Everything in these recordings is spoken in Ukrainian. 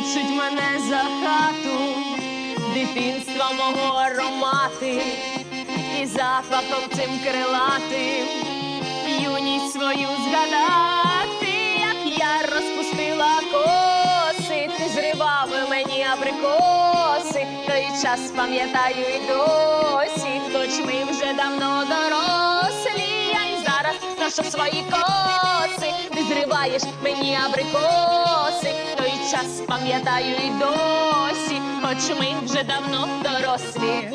кличуть мене за хату, дитинства мого аромати, і запахом цим крилатим, юність свою згадати, як я розпустила коси, ти зривав мені абрикоси, той час пам'ятаю і досі, хоч ми вже давно дорослі, я й зараз ношу свої коси, ти зриваєш мені абрикоси, час пам'ятаю і досі, хоч ми вже давно дорослі.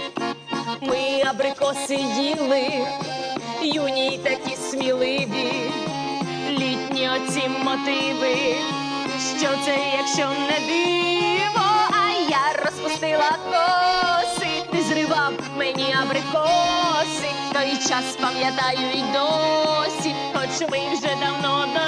Ми абрикоси їли, юні й такі сміливі, літні оці мотиви, що це, якщо не диво, а я розпустила коси, ти зривав мені абрикоси, той час пам'ятаю й досі, хоч ми вже давно дорослі, й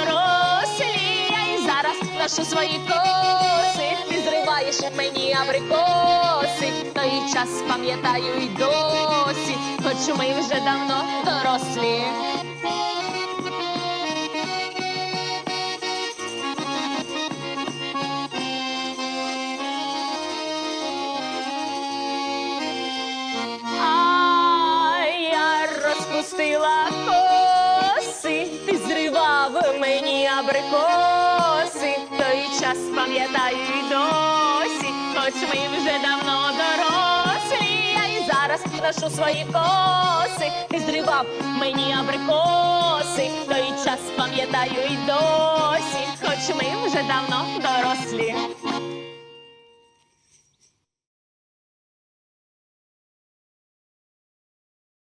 зараз свої коси, ти зриваєш мені абрикоси, той час пам'ятаю й досі, хоч ми вже давно дорослі. Пам'ятаю й досі, хоч ми вже давно дорослі, я і зараз ношу свої коси, ти зривав мені абрикоси, той час пам'ятаю й досі, хоч ми вже давно дорослі.